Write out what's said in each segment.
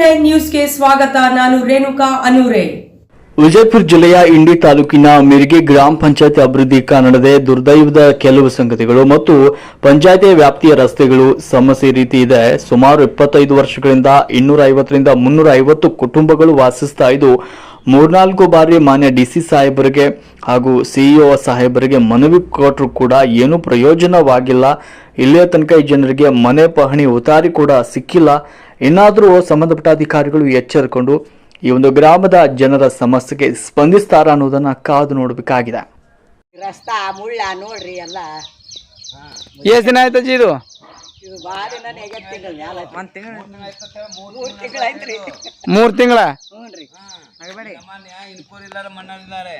Nine ನ್ಯೂಸ್ಗೆ ಸ್ವಾಗತ. ನಾನು ರೇಣುಕಾ ವಿಜಯಪುರ ಜಿಲ್ಲೆಯ ಇಂಡಿ ತಾಲೂಕಿನ ಮಿರ್ಗಿ ಗ್ರಾಮ ಪಂಚಾಯತ್ ಅಭಿವೃದ್ಧಿ ಕಾರಣದೆ ದುರ್ದೈವದ ಕೆಲವು ಸಂಗತಿಗಳು ಮತ್ತು ಪಂಚಾಯತಿ ವ್ಯಾಪ್ತಿಯ ರಸ್ತೆಗಳು ಸಮಸ್ಯೆ ರೀತಿ ಇದೆ. ಸುಮಾರು ಇಪ್ಪತ್ತೈದು ವರ್ಷಗಳಿಂದ ಇನ್ನೂರ ಐವತ್ತರಿಂದ ಮುನ್ನೂರ ಐವತ್ತು ಕುಟುಂಬಗಳು ವಾಸಿಸ್ತಾ ಇದ್ದು, ಮೂರ್ನಾಲ್ಕು ಬಾರಿ ಮಾನ್ಯ ಡಿಸಿ ಸಾಹೇಬರಿಗೆ ಹಾಗೂ ಸಿಇಒ ಸಾಹೇಬರಿಗೆ ಮನವಿ ಕೊಟ್ಟರು ಕೂಡ ಏನೂ ಪ್ರಯೋಜನವಾಗಿಲ್ಲ. ಇಲ್ಲಿಯ ತನಕ ಈ ಜನರಿಗೆ ಮನೆ ಪಹಣಿ ಉತಾರಿ ಕೂಡ ಸಿಕ್ಕಿಲ್ಲ. ಇನ್ನಾದರೂ ಸಂಬಂಧಪಟ್ಟ ಅಧಿಕಾರಿಗಳು ಎಚ್ಚರಿಕೊಂಡು ಈ ಒಂದು ಗ್ರಾಮದ ಜನರ ಸಮಸ್ಯೆಗೆ ಸ್ಪಂದಿಸ್ತಾರ ಅನ್ನೋದನ್ನ ಕಾದು ನೋಡಬೇಕಾಗಿದೆ. ರಸ್ತಾ ಮುಳ್ಳ ನೋಡ್ರಿ ಎಲ್ಲ. ಎಷ್ಟು ದಿನ ಆಯ್ತಜ್ಜಿ ಇದು? ಇದು ಭಾಳ ದಿನ ತಿಂಗಳ ಮ್ಯಾಲ ಒಂದು ತಿಂಗಳು ಮೂರು ತಿಂಗಳು ಆಯ್ತ್ರಿ. ಮೂರ್ ತಿಂಗಳ? ಹ್ಞೂ ರೀ. ಇನ್ಪೂರ್ ಇಲ್ಲಾರ ಮಣ್ಣಾರಿದ್ದಾರೆ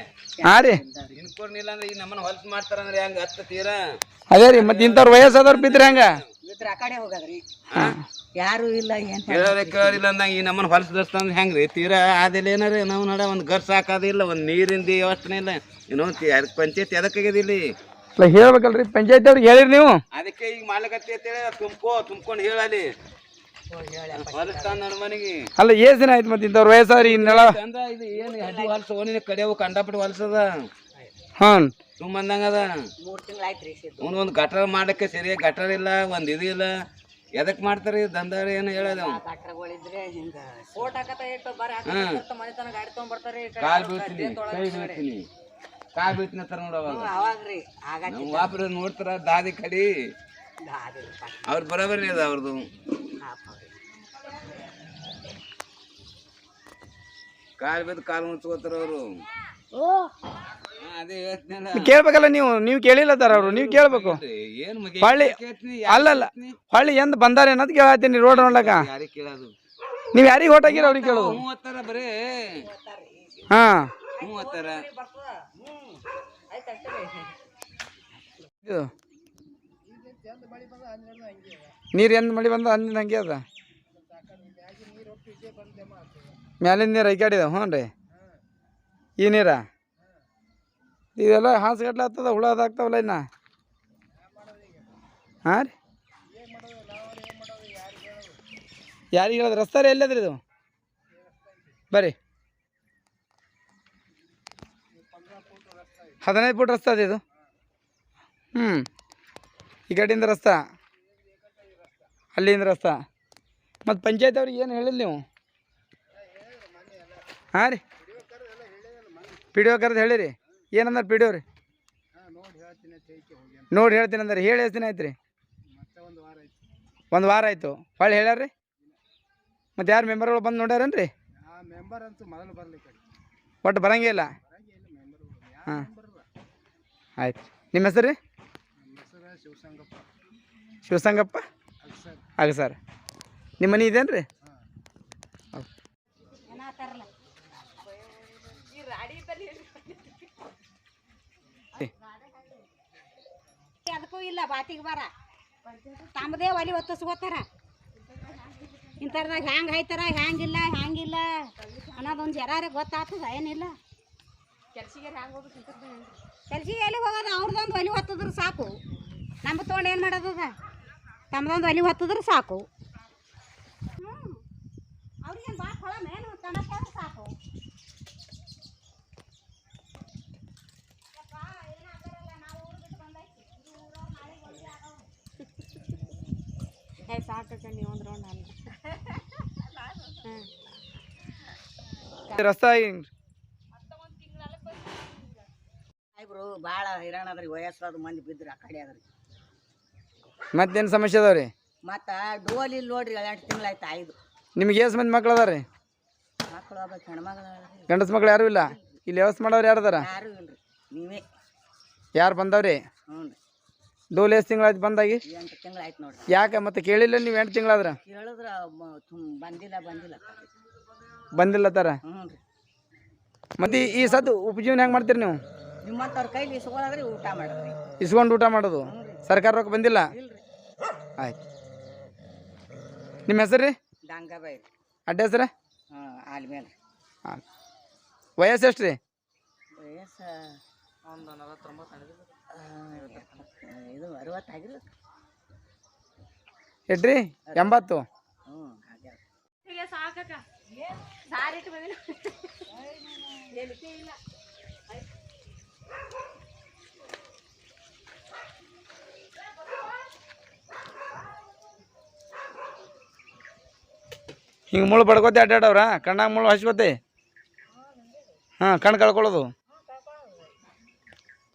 ಹಾ ರೀ. ಇನ್ಪೂರ್ ಇಲ್ಲ ಅಂದ್ರೆ ಈಗ ನಮ್ಮನ್ನ ಹೊಲ್ಸ್ ಮಾಡ್ತಾರಂದ್ರೆ ಹೆಂಗ ಹತ್ತ ತೀರಾ? ಅದೇ ರೀ ಮತ್ತೆ ಇಂಥವ್ರ ವಯಸ್ಸಾದವ್ರು ಬಿದ್ರೆ ಹಂಗ್ರಿ ಇದ್ರ ಆ ಕಡೆ ಹೋಗದ್ರಿ. ಯಾರು ಇಲ್ಲ ಏನ್ ಕೇಳೋರೆ ಕೇಳೋರಿಲ್ಲ ಅಂದಂಗ ಈ ನಮ್ಮನ್ನ ಹೊಲ್ಸ್ ದಸ್ತಂದ್ರೆ ಹೆಂಗ್ರಿ? ತೀರಾ ಆದಿಲ್ಲ ಏನಾರ ನಾವು ನೋಡ ಒಂದ್ ಗರ್ಸ್ ಹಾಕೋದಿಲ್ಲ ಒಂದು ನೀರಿಂದ ವ್ಯವಸ್ಥೆ ಇಲ್ಲ. ಏನೋ ಪಂಚಾಯತ್ ಎದಕ್ಕಾಗ್ಯದ ಇಲ್ಲಿ ಅಲ್ಲ ಹೇಳ್ಬೇಕಲ್ರಿ ಪಂಚಾಯತ್ ಅವ್ರಿಗೆ ಹೇಳಿರಿ ನೀವು. ಅದಕ್ಕೆ ಈಗ ಮಾಡ್ಲಕತ್ತಿ ಅಂತೇಳಿ ತುಂಬ್ಕೋ ತುಂಬ್ಕೊಂಡು ಹೇಳಲಿ. ಹೊಲಸ್ತಾನ ನನ್ನ ಮನೆಗೆ. ಅಲ್ಲ ಏಸ್ ದಿನ ಆಯ್ತು ಮತ್ತೆ ಇಂಥವ್ರ ವಯಸ್ಸಾರಿ ಇನ್ನೆಲ್ಲ? ಅಂದ ಇದು ಏನು ಹಡ್ಡಿ ಹೊಲ್ಸ ಓನಿನ ಕಡೆಯವು ಕಂಡಾಪಟ್ಟು ಹೊಲ್ಸದ ಹ್ಞೂ ಸುಮ್ಮಂದಂಗದ ಮೂರು ತಿಂಗಳು ಒಂದು ಗಟರ್ ಮಾಡಕ್ಕೆ ಸರಿಯಾಗಿ ಗಟರ್ ಇಲ್ಲ ಒಂದು ಇದು ಇಲ್ಲ. ಎದಕ್ ಮಾಡ್ತಾರೆ? ದಂದಾರ ಏನು ಹೇಳೋದು ಕಾಲ್ ಬೀಳ್ತೀನಿ ಕೈ ಬೀಳ್ತೀನಿ. ಕಾಲ್ ಬೀಳ್ತೀನಿ ಅಂತಾರ ನೋಡವಾಗ ವಾಪರ ನೋಡ್ತಾರ ದಾದಿ ಕಡಿ. ಅವ್ರ ಬರೋಬರಿ ಅದ ಅವ್ರದ್ದು ಕಾಲ್ ಬಿದ್ದು ಕಾಲ್ ಮುಚ್ಕೋತಾರ ಅವರು. ಅದೇ ಹೇಳ್ತೀನಲ್ಲ ಕೇಳ್ಬೇಕಲ್ಲ ನೀವು ನೀವು ಕೇಳಿಲ್ಲ ತರ ಅವರು ನೀವು ಕೇಳ್ಬೇಕು. ಏನ್ ಮಗ ಹೊಳ್ಳಿ ಅಲ್ಲಲ್ಲ ಹೊಳ್ಳಿ ಎಂದ್ ಬಂದಾರ ಅನ್ನೋದು ಕೇಳತ್ತೀನಿ ರೋಡ್ ನೋಡ್ಲಕ ಯಾರಿಗೆ ಕೇಳೋದು? ನೀವು ಯಾರಿಗೆ ಹೊಟ್ಟಾಗಿರ ಅವ್ರಿಗೆ ಕೇಳೋದು? ಮೂವತ್ತರ ಬರೇ. ಹಾ. ಮೂವತ್ತರ. ಇದು. ನೀರು ಎಂದ್ ಮಳಿ ಬಂದ ಅಂದಿನ ಹಂಗೆ ಅದ? ಮ್ಯಾಲಿನ ನೀರು ಐಕಾಡಿದ ಹ್ಞೂ ರೀ ಈ ನೀರ? ಇದೆಲ್ಲ ಹಾಸ್ಗಟ್ಲೆ ಆಗ್ತದ ಹುಳ ಅದಾಗ್ತಾವಲ್ಲ ಇನ್ನ? ಹಾಂ ರೀ? ಯಾರಿಗೆ ಹೇಳೋದು? ರಸ್ತೆ ರೀ ಎಲ್ಲದ್ರಿ ಇದು? ಬರ್ರಿ. ಹದಿನೈದು ಫುಟ್ ರಸ್ತೆ ಅದು ಇದು? ಹ್ಞೂ ಈ ಕಡೆಯಿಂದ ರಸ್ತೆ? ಅಲ್ಲಿಂದ ರಸ್ತೆ? ಮತ್ತು ಪಂಚಾಯತ್ ಅವ್ರಿಗೆ ಏನು ಹೇಳಿಲ್ಲ ನೀವು? ಹಾಂ ರೀ. ಪಿ ಡಿ ಒ ಕರೆದು ಹೇಳಿರಿ. ಏನಂದ್ರೆ ಪಿ ಡಿ ಒ ರೀ ನೋಡಿ ಹೇಳ್ತೀನಿ ಅಂದ್ರೆ ಹೇಳಿ ಎಷ್ಟು ದಿನ ಆಯ್ತು ರೀ ಒಂದು ವಾರ ಆಯಿತು. ಹೊಳ್ಳಿ ಹೇಳ್ಯಾರ್ರಿ? ಮತ್ತೆ ಯಾರು ಮೆಂಬರ್ಗಳು ಬಂದು ನೋಡ್ಯಾರೇನು ರೀ ಒಟ್ಟು ಬರಂಗೇ ಇಲ್ಲ? ಹಾಂ. ಆಯ್ತು. ನಿಮ್ಮ ಹೆಸರು ರೀ? ಶಿವಸಂಗಪ್ಪ ಆಗ ಸರ್ ನಿಮ್ಮ ಮನೆ ಇದೇನು ರೀ ಇಲ್ಲ, ಬಾತಿಗೆ ಬರ. ತಮ್ಮದೇ ಒಲಿ ಒತ್ತಿಸ್ಕೋತಾರ. ಇಂಥರ್ದಾಗ ಹ್ಯಾಂಗೆ ಹಾಯ್ತಾರ, ಹ್ಯಾಂಗಿಲ್ಲ ಹ್ಯಾಂಗಿಲ್ಲ ಅನ್ನೋದೊಂದು ಜರಾರೆ ಗೊತ್ತಾಗ್ತದ, ಏನಿಲ್ಲ. ಕೆಲ್ಸಿಗೆ ಕೆಲ್ಸಿಗೆ ಹೋಗೋದು ಅವ್ರದ್ದೊಂದು ಒಲಿ ಹೊತ್ತದ್ರ ಸಾಕು. ನಮ್ಮ ತೊಗೊಂಡು ಏನು ಮಾಡೋದದ ತಮ್ಮದೊಂದು ಒಲಿ ಹೊತ್ತದ್ರ ಸಾಕು. ಹ್ಞೂ ಅವ್ರಿಗೇನು ಭಾಳ ಹೊಳ ಮೇನು ತನಕ ಸಾಕು. ಏ ಸಾಕಕ್ಕ ನೀವು ಒಂದು ರೌಂಡ್ ಅಲ್ಲ ರಸ್ತೆ ಸಾಹೇಬ್ರು ಭಾಳ ಹೈರಾಣ ಅದ್ರಿ ವಯಸ್ಸಾದ ಮಂದಿ ಬಿದ್ರಿ ಆ ಕಡೆ ಅದ್ರಿ. ಮತ್ತೇನು ಸಮಸ್ಯೆ ಅದಾವ್ರಿ? ರೀ ಮತ್ತು ಡೋಲ್ ಇಲ್ಲಿ ನೋಡ್ರಿ ಎರಡು ತಿಂಗಳಾಯ್ತು ಐದು ನಿಮ್ಗೆ ಏಸ್ ಮಂದಿ ಮಕ್ಳು ಅದಾರ ರೀ ಮಕ್ಕಳು ಒಬ್ಬ ಹೆಣ್ಮಗಳ ಗಂಡಸ ಮಕ್ಳು ಯಾರೂ ಇಲ್ಲ? ಇಲ್ಲಿ ವ್ಯವಸ್ಥೆ ಮಾಡೋರು ಯಾರು ಅದಾರ? ಯಾರೂ ಇಲ್ರಿ ನೀವೇ. ಯಾರು ಬಂದವ್ರಿ? ಹ್ಞೂ ರೀ ಡೋಲ್ ಎಷ್ಟು ತಿಂಗಳಾಯ್ತು ಬಂದಾಗಿ? ಎಂಟು ತಿಂಗಳಾಯ್ತು ನೋಡ್ರಿ. ಯಾಕೆ ಮತ್ತೆ ಕೇಳಿಲ್ಲ ನೀವು ಎಂಟು ತಿಂಗಳಾದ್ರ? ಮ- ಬಂದಿಲ್ಲ ಬಂದಿಲ್ಲ ಬಂದಿಲ್ಲ ತರ? ಹ್ಞೂ ರೀ. ಮತ್ತೆ ಈ- ಈ ಸದ್ದು ಉಪಜೀವನ ಹೆಂಗೆ ಮಾಡ್ತೀರಿ ನೀವು? ನಿಮ್ಮಂಥವ್ರ ಕೈಲಿ ಇಸ್ಕೊಳ್ಳೋದ್ರಿ ಊಟ ಮಾಡಿದ್ರಿ. ಇಸ್ಕೊಂಡು ಊಟ ಮಾಡೋದು? ಸರ್ಕಾರ ರೊಕ್ಕ ಬಂದಿಲ್ಲ? ಇಲ್ರಿ ಆಯ್ತು. ನಿಮ್ಮ ಹೆಸರು ರೀ? ರೀ ಅಡ್ಡ ಹೆಸರ? ಹಾಂ ಆಲ್ಮೇಲೆ. ಹಾಂ ವಯಸ್ಸು ಎಷ್ಟು ರೀ? ವಯಸ್ಸು ಒಂದು ಇದು ಅರವತ್ತಾಗಿಲ್ಲ. ಎಷ್ಟ್ರಿ ಎಂಬತ್ತು. ಹ್ಞೂ ಸಾಕಕ್ಕ. ಇಲ್ಲ. ಹಿಂಗೆ ಮುಳ್ಳು ಬಡ್ಕೋತೆ ಅಡ್ಡಾಡವ್ರ ಕಣ್ಣಾಗ ಮುಳ್ಳು ಹಚ್ಕೋತೆ ಹಾಂ ಕಣ್ಣು ಕಳ್ಕೊಳ್ಳೋದು.